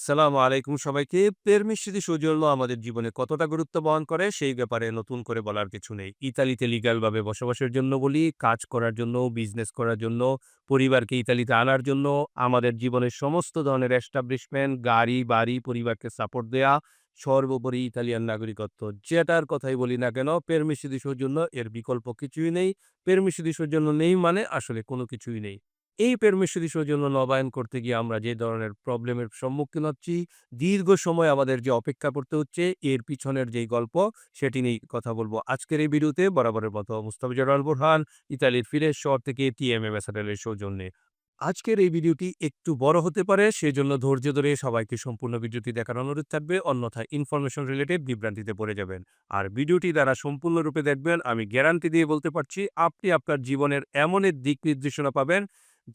সালামু আলাইকুম সবাইকে। পেরমিশিদি সৌজন্য আমাদের জীবনে কতটা গুরুত্ব বহন করে সেই ব্যাপারে নতুন করে বলার কিছু নেই। ইতালিতে লিগ্যালভাবে বসবাসের জন্য বলি, কাজ করার জন্য, বিজনেস করার জন্য, পরিবারকে ইতালিতে আনার জন্য, আমাদের জীবনের সমস্ত ধরনের এস্টাবলিশমেন্ট, গাড়ি, বাড়ি, পরিবারকে সাপোর্ট দেয়া, সর্বোপরি ইতালিয়ান নাগরিকত্ব। যেটার কথাই বলি না কেন, পেরমিশিদি সৌজন্য এর বিকল্প কিছুই নেই। পেরমিশিদি সৌজন্য নেই মানে আসলে কোনো কিছুই নেই। এই পেরমিশিদি সৌজন্য নবায়ন করতে গিয়ে আমরা যে ধরনের প্রবলেমের সম্মুখীন হচ্ছি, দীর্ঘ সময় আমাদের যে অপেক্ষা করতে হচ্ছে, এর পিছনের যেই গল্প সেটি নিয়েই কথা বলব আজকের এই ভিডিওতে। বরাবরের মতো মুস্তাফিজুর রহমান বুরহান, ইতালির ফিরেস শহর থেকে টিএম অ্যাম্বাসেডরের সৌজন্যে। আজকের এই ভিডিওটি একটু বড় হতে পারে, সেজন্য ধৈর্য ধরে সবাইকে সম্পূর্ণ ভিডিওটি দেখার অনুরোধ থাকবে, অন্যথায় ইনফরমেশন রিলেটেড বিভ্রান্তিতে পড়ে যাবেন। আর ভিডিওটি দ্বারা সম্পূর্ণরূপে দেখবেন, আমি গ্যারান্টি দিয়ে বলতে পারছি, আপনি আপনার জীবনের এমন দিক নির্দেশনা পাবেন,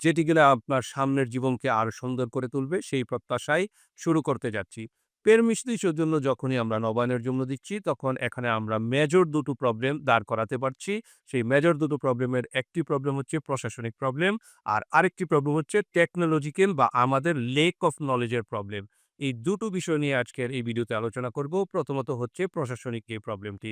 যেটি কিনা আপনার সামনের জীবনকে আরও সুন্দর করে তুলবে, সেই প্রত্যাশায় শুরু করতে যাচ্ছি। পেরমিশিদি জন্য যখনই আমরা নবায়নের জন্য দিচ্ছি, তখন এখানে আমরা মেজর দুটো প্রবলেম দাঁড় করাতে পারছি। সেই মেজর দুটো প্রবলেমের একটি প্রবলেম হচ্ছে প্রশাসনিক প্রবলেম, আর আরেকটি প্রবলেম হচ্ছে টেকনোলজিক্যাল বা আমাদের লেক অফ নলেজের প্রবলেম। এই দুটো বিষয় নিয়ে আজকের এই ভিডিওতে আলোচনা করব। প্রথমত হচ্ছে প্রশাসনিক এই প্রবলেমটি।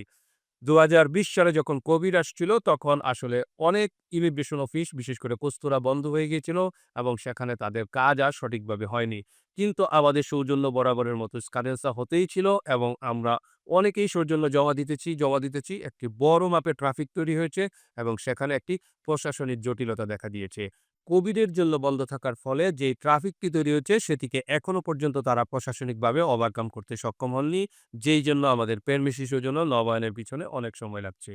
২০২০ সালে যখন কোভিড আসছিল, তখন আসলে অনেক ইমিগ্রেশন অফিস, বিশেষ করে কস্তুরা বন্ধ হয়ে গিয়েছিল এবং সেখানে তাদের কাজ আর সঠিকভাবে হয়নি। কিন্তু আমাদের সৌজন্য বরাবরের মতো স্কাডেন্সা হতেই ছিল এবং আমরা অনেকেই সৌজন্য জমা দিতেছি, জমা দিতেছি। একটি বড় মাপে ট্রাফিক তৈরি হয়েছে এবং সেখানে একটি প্রশাসনিক জটিলতা দেখা দিয়েছে। কোভিডের জন্য বন্ধ থাকার ফলে যে ট্রাফিকটি তৈরি হয়েছে, সেটিকে এখনও পর্যন্ত তারা প্রশাসনিকভাবে ওভারকাম করতে সক্ষম হননি। যেই জন্য আমাদের পেরমিশি জন্য নবায়নের পিছনে অনেক সময় লাগছে।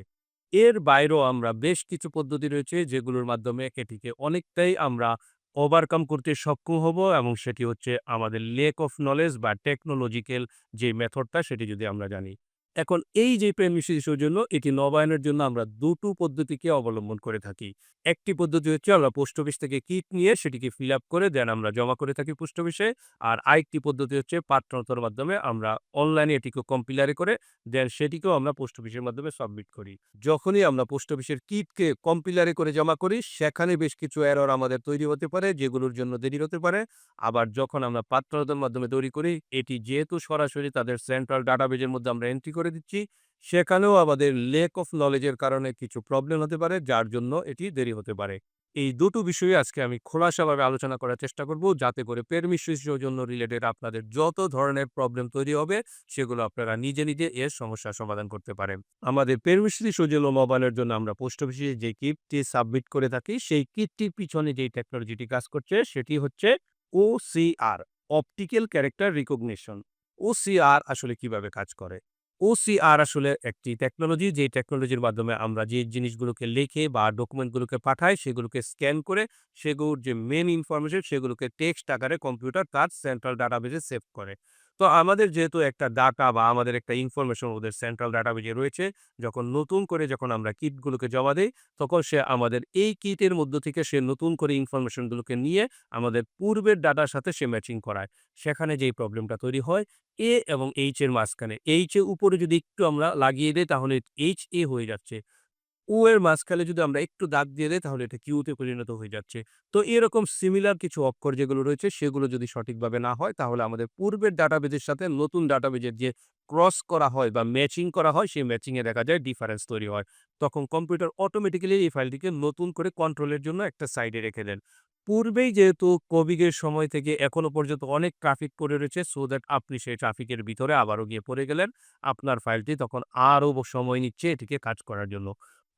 এর বাইরেও আমরা বেশ কিছু পদ্ধতি রয়েছে, যেগুলোর মাধ্যমে এটিকে অনেকটাই আমরা ওভারকাম করতে সক্ষম হব এবং সেটি হচ্ছে আমাদের লেক অফ নলেজ বা টেকনোলজিক্যাল যে মেথডটা, সেটি যদি আমরা জানি। এখন এই যে পেরমিশিদি সৌজন্য, এটি নবায়নের জন্য আমরা দুটো পদ্ধতিকে অবলম্বন করে থাকি। একটি পদ্ধতি হচ্ছে আমরা পোস্ট অফিস থেকে কিট নিয়ে সেটিকে ফিল আপ করে দেন আমরা জমা করে থাকি পোস্ট অফিসে। আর আরেকটি পদ্ধতি হচ্ছে পাঠানোর মাধ্যমে আমরা অনলাইনে এটিকে কম্পিলারে করে দেন সেটিকেও আমরা পোস্ট অফিসের মাধ্যমে সাবমিট করি। যখনই আমরা পোস্ট অফিসের কিটকে কম্পিলারে করে জমা করি, সেখানে বেশ কিছু এরর আমাদের তৈরি হতে পারে, যেগুলোর জন্য দেরি হতে পারে। আবার যখন আমরা পাঠানোর মাধ্যমে তৈরি করি, এটি যেহেতু সরাসরি তাদের সেন্ট্রাল ডাটাবেজের মধ্যে আমরা এন্ট্রি করে দিচ্ছি, সেখানেও আমাদের লেক অফ নলেজের কারণে কিছু প্রবলেম হতে পারে, যার জন্য এটি দেরি হতে পারে। এই দুটো বিষয়ে আজকে আমি খোলাসাভাবে আলোচনা করার চেষ্টা করব, যাতে করে পেরমিশিদি সৌজন্য রিলেটেড আপনাদের যত ধরনের প্রবলেম তৈরি হবে, সেগুলো আপনারা নিজে, নিজে এর সমস্যার সমাধান করতে পারেন। আমাদের পেরমিশিদি সৌজন্য মোবাইলের জন্য আমরা পোস্ট অফিসে যে কিটটি সাবমিট করে থাকি, সেই কিটটির পিছনে যেই টেকনোলজিটি কাজ করছে, সেটি হচ্ছে OCR, optical character recognition. OCR আসলে কীভাবে কাজ করে? ওসিআর আসলে একটি টেকনোলজি, যে টেকনোলজির মাধ্যমে আমরা যে জিনিসগুলোকে লেখে বা ডকুমেন্টগুলোকে পাঠাই, সেগুলোকে স্ক্যান করে সেগুলোর যে মেন ইনফরমেশন, সেগুলোকে টেক্সট আকারে কম্পিউটার তার সেন্ট্রাল ডাটাবেজে সেভ করে। তো আমাদের যেহেতু একটা ডাটা বা আমাদের একটা ইনফরমেশন ওদের সেন্ট্রাল ডাটাবেজে রয়েছে, যখন নতুন করে যখন আমরা কিটগুলোকে জমা দেই, তখন সে আমাদের এই কিটের মধ্য থেকে সে নতুন করে ইনফরমেশনগুলোকে নিয়ে আমাদের পূর্বের ডাটার সাথে সে ম্যাচিং করায়। সেখানে যেই প্রবলেমটা তৈরি হয়, এ এবং এইচ এর মাঝখানে। এইচ এর উপরে যদি একটু আমরা লাগিয়ে দিই তাহলে এইচ এ হয়ে যাচ্ছে। ও এর মাঝখানে যদি আমরা একটু দাগ দিয়ে দেই, তাহলে এটা কিউতে পরিণত হয়ে যাচ্ছে। তো এরকম সিমিলার কিছু অক্ষর যেগুলো রয়েছে, সেগুলো যদি সঠিকভাবে না হয়, তাহলে আমাদের পূর্বের ডাটাবেজের সাথে নতুন ডাটাবেজের যে ক্রস করা হয় বা ম্যাচিং করা হয়, সেই ম্যাচিং এ দেখা যায় ডিফারেন্স তৈরি হয়। তখন কম্পিউটার অটোমেটিক্যালি এই ফাইলটিকে নতুন করে কন্ট্রোলের জন্য একটা সাইডে রেখে দেন। পূর্বেই যেহেতু কোভিডের সময় থেকে এখনও পর্যন্ত অনেক ট্রাফিক পড়ে রয়েছে, সো দ্যাট আপনি সেই ট্রাফিকের ভিতরে আবারও গিয়ে পড়ে গেলেন। আপনার ফাইলটি তখন আরও সময় নিচ্ছে এটিকে কাজ করার জন্য।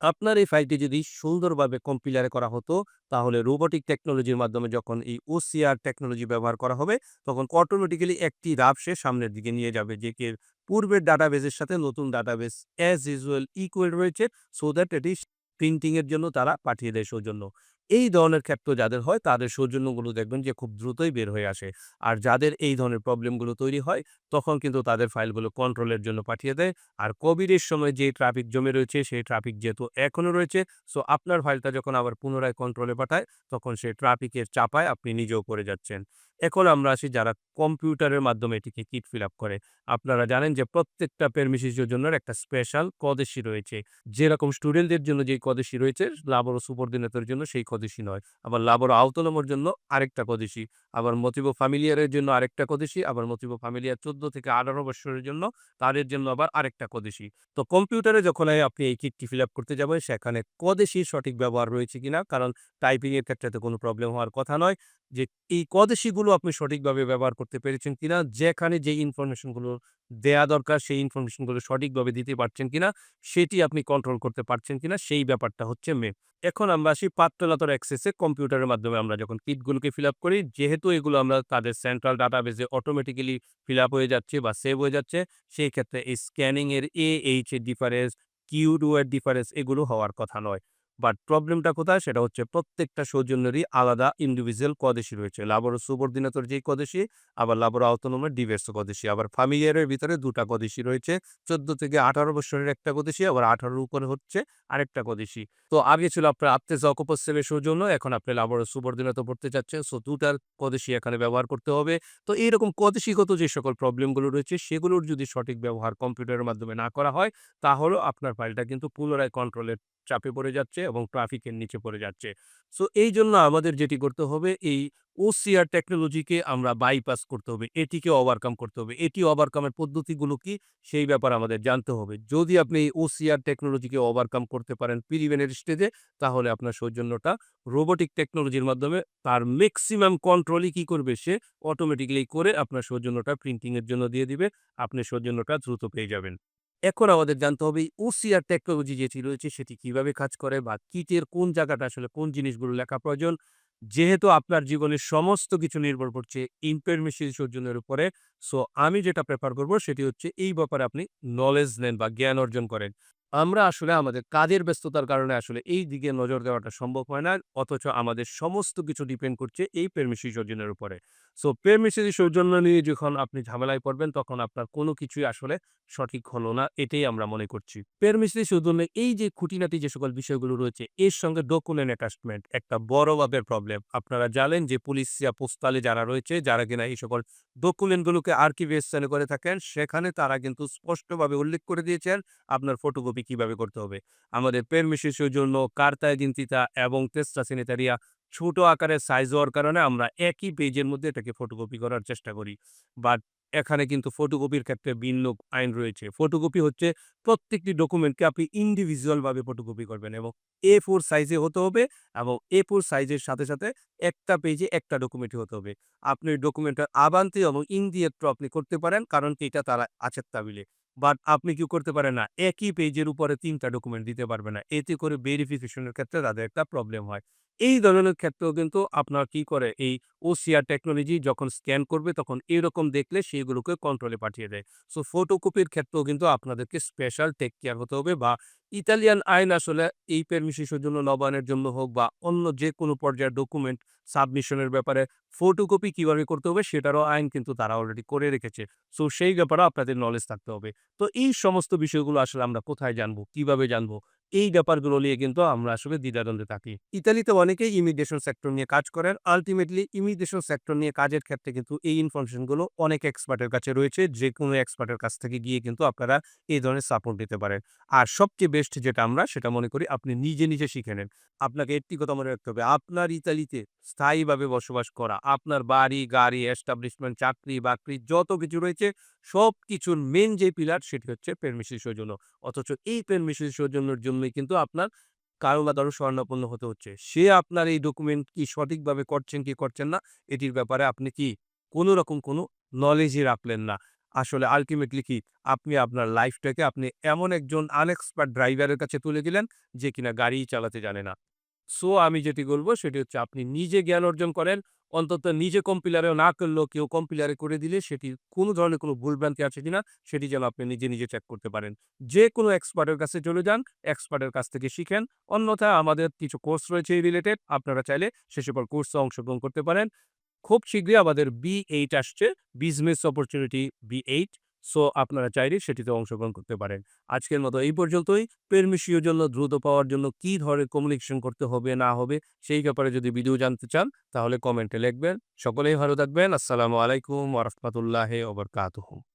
আপনার এই ফাইলটি যদি সুন্দরভাবে কম্পিলারে করা হতো, তাহলে রোবোটিক টেকনোলজির মাধ্যমে যখন এই ওসিআর টেকনোলজি ব্যবহার করা হবে, তখন অটোমেটিক্যালি একটি ধাপ সে সামনের দিকে নিয়ে যাবে, যে কে পূর্বের ডাটাবেজের সাথে নতুন ডাটাবেস অ্যাজ ইউজুয়াল ইকুয়াল রয়েছে, সো দ্যাট এটি প্রিন্টিংয়ের জন্য তারা পাঠিয়ে দেয় সৌজন্য। এই ধরনের ক্ষেত্র যাদের হয়, তাদের সৌজন্যগুলো দেখবেন যে খুব দ্রুতই বের হয়ে আসে। আর যাদের এই ধরনের প্রবলেমগুলো তৈরি হয়, তখন কিন্তু তাদের ফাইলগুলো কন্ট্রোলের জন্য পাঠিয়ে দেয়। আর কোভিডের সময় যে ট্রাফিক জমে রয়েছে, সেই ট্রাফিক যেহেতু এখনও রয়েছে, সো আপনার ফাইলটা যখন আবার পুনরায় কন্ট্রোলে পাঠায়, তখন সেই ট্রাফিকের চাপায় আপনি নিজেও পড়ে যাচ্ছেন। এখন আমরা আসি যারা কম্পিউটারের মাধ্যমে এটিকে কিট ফিল আপ করে। আপনারা জানেন যে প্রত্যেকটা পেরমিসিসের জন্য একটা স্পেশাল কদেশী রয়েছে। যেরকম স্টুডেন্টদের জন্য যেই কদেশী রয়েছে, লাবর ও সুবর্ডিনেটর জন্য সেই কদেশী নয়। আবার লাবর ও আউটোনমর জন্য আরেকটা কদেশী। আবার মতিব ফ্যামিলিয়ারের জন্য আরেকটা কদেশী। আবার মতিব ফ্যামিলিয়ার ১৪ থেকে ১৮ বৎসরের জন্য তাদের জন্য আবার আরেকটা কদেশী। তো কম্পিউটারে যখন আপনি এই কিটটি ফিল আপ করতে যাবেন সেখানে কদেশীর সঠিক ব্যবহার রয়েছে কিনা কারণ টাইপিংয়ের ক্ষেত্রে তো কোনো প্রবলেম হওয়ার কথা নয়। যে এই কদেশীগুলো আপনি সঠিকভাবে ব্যবহার করতে পেরেছেন কিনা, যেখানে যেই ইনফরমেশনগুলো দেয়া দরকার সেই ইনফরমেশনগুলো সঠিকভাবে দিতে পারছেন কিনা, সেটি আপনি কন্ট্রোল করতে পারছেন কিনা সেই ব্যাপারটা হচ্ছে মেইন। এখন আমরা আসি পাত্রলাতর অ্যাক্সেসে কম্পিউটারের মাধ্যমে আমরা যখন কিটগুলোকে ফিল আপ করি, যেহেতু এগুলো আমরা তাদের সেন্ট্রাল ডাটাবেসে অটোমেটিক্যালি ফিল আপ হয়ে যাচ্ছে বা সেভ হয়ে যাচ্ছে, সেই ক্ষেত্রে এই স্ক্যানিং এর এ, এইচ এর ডিফারেন্স, কিউ, ডু এর ডিফারেন্স এগুলো হওয়ার কথা নয়। বাট প্রবলেমটা কোথায়? সেটা হচ্ছে প্রত্যেকটা সৌজন্যেরই আলাদা ইন্ডিভিজুয়াল কদেশী রয়েছে। লাবর ও সুবর্ডিনেটর যেই কদেশী, আবার লাবর আউটোনমের ডিভেস কদেশী। আবার ফ্যামিলিয়ারের ভিতরে ২ টা কদেশী রয়েছে। ১৪ থেকে ১৮ বৎসরের একটা কদেশী, আবার ১৮ এর উপরে হচ্ছে আরেকটা কদেশী। তো আগে ছিল আপনার আত্তেজ অকুপাসেলের সৌজন্য, এখন আপনি লাবর ও সুবর্ডিনেটর পড়তে চাচ্ছেন। সো ২ টার কদেশী এখানে ব্যবহার করতে হবে। তো এইরকম কদেশীগত যে সকল প্রবলেমগুলো রয়েছে, সেগুলোর যদি সঠিক ব্যবহার কম্পিউটারের মাধ্যমে না করা হয়, তাহলেও আপনার ফাইলটা কিন্তু পুনরায় কন্ট্রোলের চাপে পড়ে যাচ্ছে এবং ট্রাফিকের নিচে পড়ে যাচ্ছে। সো এই জন্য আমাদের যেটি করতে হবে এই ওসিআর টেকনোলজিকে আমরা বাইপাস করতে হবে। এটিকে ওভারকাম করতে হবে। এটি ওভারকামের পদ্ধতিগুলো কি? সেই ব্যাপারে আমাদের জানতে হবে। যদি আপনি এই ওসিআর টেকনোলজিকে ওভারকাম করতে পারেন প্রিলিমিনারি স্টেজে, তাহলে আপনার সৌজন্যটা রোবোটিক টেকনোলজির মাধ্যমে তার ম্যাক্সিমাম কন্ট্রোলই কি করবে সে অটোমেটিক্যালি করে আপনার সৌজন্যটা প্রিন্টিংয়ের জন্য দিয়ে দিবে। আপনি সৌজন্যটা দ্রুত পেয়ে যাবেন। এখন আমাদের জানতে হবে ওসিআর টেকনোলজি যেটি রয়েছে সেটি কীভাবে কাজ করে বা কিটের কোন জায়গাটা আসলে কোন জিনিসগুলো লেখা প্রয়োজন। যেহেতু আপনার জীবনের সমস্ত কিছু নির্ভর করছে ইনফরমেশন সৌজন্যের উপরে, সো আমি যেটা প্রেফার করব সেটি হচ্ছে এই ব্যাপারে আপনি নলেজ নেন বা জ্ঞান অর্জন করেন। আমরা আসলে আমাদের কাজের ব্যস্ততার কারণে আসলে এই দিকে নজর দেওয়াটা সম্ভব হয় না। অথচ আমাদের সমস্ত কিছু ডিপেন্ড করছে এই পেরমিসি সৌজন্যের উপরে। সো পেরমিসি সৌজন্য নিয়ে যখন আপনি ঝামেলায় পড়বেন তখন আপনার কোনো কিছুই আসলে সঠিক হলো না, এটাই আমরা মনে করছি। পেরমিসি সৌজন্য এই যে খুঁটিনাটি যে সকল বিষয়গুলো রয়েছে, এর সঙ্গে ডকুমেন্ট অ্যাটাচমেন্ট একটা বড় মাপের প্রবলেম। আপনারা জানেন যে পুলিশ পোস্টালে যারা রয়েছে, যারা কিনা এই সকল ডকুমেন্টগুলোকে আর্কিভেশন করে থাকেন, সেখানে তারা কিন্তু স্পষ্টভাবে উল্লেখ করে দিয়েছেন আপনার ফটোকপি কীভাবে করতে হবে। আমাদের পেরমিসি সৌজন্য, কার্তা এজেন্সিতা এবং তেস্তা সেনেটারিয়া ছোট আকারের সাইজ হওয়ার কারণে আমরা একই পেজের মধ্যে এটাকে ফটোকপি করার চেষ্টা করি। বাট এখানে কিন্তু ফটোকপির ক্ষেত্রে ভিন্ন আইন রয়েছে। ফটোকপি হচ্ছে প্রত্যেকটি ডকুমেন্টকে আপনি ইন্ডিভিজুয়াল ভাবে ফটোকপি করবেন এবং এ ফোর সাইজে হতে হবে এবং এ ফোর সাইজের সাথে, সাথে একটা পেজে একটা ডকুমেন্টই হতে হবে। আপনি ডকুমেন্টটা আবান্তি এবং ইনডিয়েক্ট আপনি করতে পারেন কারণ এটা তারা আছে তাবিলে। বাট আপনি কি করতে পারেন না, একই পেজের উপরে তিনটা ডকুমেন্ট দিতে পারবে না। এতে করে ভেরিফিকেশনের ক্ষেত্রে তাদের একটা প্রবলেম হয়। এই ধরনের ক্ষেত্রেও কিন্তু আপনার কি করে এই ওসিআর টেকনোলজি যখন স্ক্যান করবে, তখন এরকম দেখলে সেগুলোকে কন্ট্রোলে পাঠিয়ে দেয়। সো ফটোকপির ক্ষেত্রেও কিন্তু আপনাদেরকে স্পেশাল টেক কেয়ার হতে হবে বা ইতালিয়ান আইন আসলে এই পেরমিসিসের জন্য নবায়নের জন্য হোক বা অন্য যে কোনো পর্যায়ের ডকুমেন্ট সাবমিশনের ব্যাপারে ফটোকপি কীভাবে করতে হবে, সেটারও আইন কিন্তু তারা অলরেডি করে রেখেছে। সো সেই ব্যাপারেও আপনাদের নলেজ থাকতে হবে। তো, এই সমস্ত বিষয়গুলো আসলে আমরা কোথায় জানব? কীভাবে জানব? এই ব্যাপারগুলো নিয়ে কিন্তু আমরা আসলে দ্বিধাদ্বন্দ্বে থাকি। ইতালিতে অনেকেই ইমিগ্রেশন সেক্টর নিয়ে কাজ করেন। আল্টিমেটলি ইমিগ্রেশন সেক্টর নিয়ে কাজের ক্ষেত্রে কিন্তু এই ইনফরমেশনগুলো অনেক এক্সপার্টের কাছে রয়েছে। যে কোনো এক্সপার্টের কাছ থেকে গিয়ে কিন্তু আপনারা এই ধরনের সাপোর্ট নিতে পারেন। আর সবচেয়ে বেস্ট যেটা আমরা সেটা মনে করি আপনি নিজে, নিজে শিখে নেন। আপনাকে একটি কথা মনে রাখতে হবে, আপনার ইতালিতে স্থায়ীভাবে বসবাস করা, আপনার বাড়ি, গাড়ি, এস্টাবলিশমেন্ট, চাকরি-বাকরি যত কিছু রয়েছে সব কিছুর মেন যে পিলার সেটি হচ্ছে পেরমিসি সৌজন্য। অথচ এই পেরমিসি সৌজন্যের জন্যই কিন্তু আপনার কারও শরণাপন্ন হতে হচ্ছে। সে আপনার এই ডকুমেন্ট কি সঠিকভাবে করছেন কি করছেন না, এটির ব্যাপারে আপনি কি কোনো রকম কোনো নলেজই রাখলেন না। আসলে আল্টিমেটলি কি আপনি আপনার লাইফটাকে আপনি এমন একজন আনএক্সপার্ট ড্রাইভারের কাছে তুলে দিলেন যে কিনা গাড়ি চালাতে জানে না। সো আমি যেটি বলব সেটি হচ্ছে আপনি নিজে জ্ঞান অর্জন করেন। অন্তত নিজে কম্পিলারেও না করলেও কেউ কম্পিলারে করে দিলে সেটি কোনো ধরনের কোনো ভুলভ্রান্তি আছে কিনা সেটি যেন আপনি নিজে, নিজে চেক করতে পারেন। যে কোনো এক্সপার্টের কাছে চলে যান, এক্সপার্টের কাছ থেকে শিখেন। অন্যথা আমাদের কিছু কোর্স রয়েছে এই রিলেটেড। আপনারা চাইলে সে সকল কোর্সে অংশগ্রহণ করতে পারেন। খুব শীঘ্রই আমাদের বি এইট আসছে, বিজনেস অপরচুনিটি B8 সো আপনারা চাইলে সেটিতে অংশগ্রহণ করতে পারেন। আজকের মতো এই পর্যন্তই। পেরমিশিওর জন্য দ্রুত পাওয়ার জন্য কি ধরনের কমিউনিকেশন করতে হবে, না হবে, সেই ব্যাপারে যদি ভিডিও জানতে চান, তাহলে কমেন্টে লিখবেন। সকলেই ভালো থাকবেন। আসসালামু আলাইকুম ওরহমতুল্লাহ ওবরকাতহ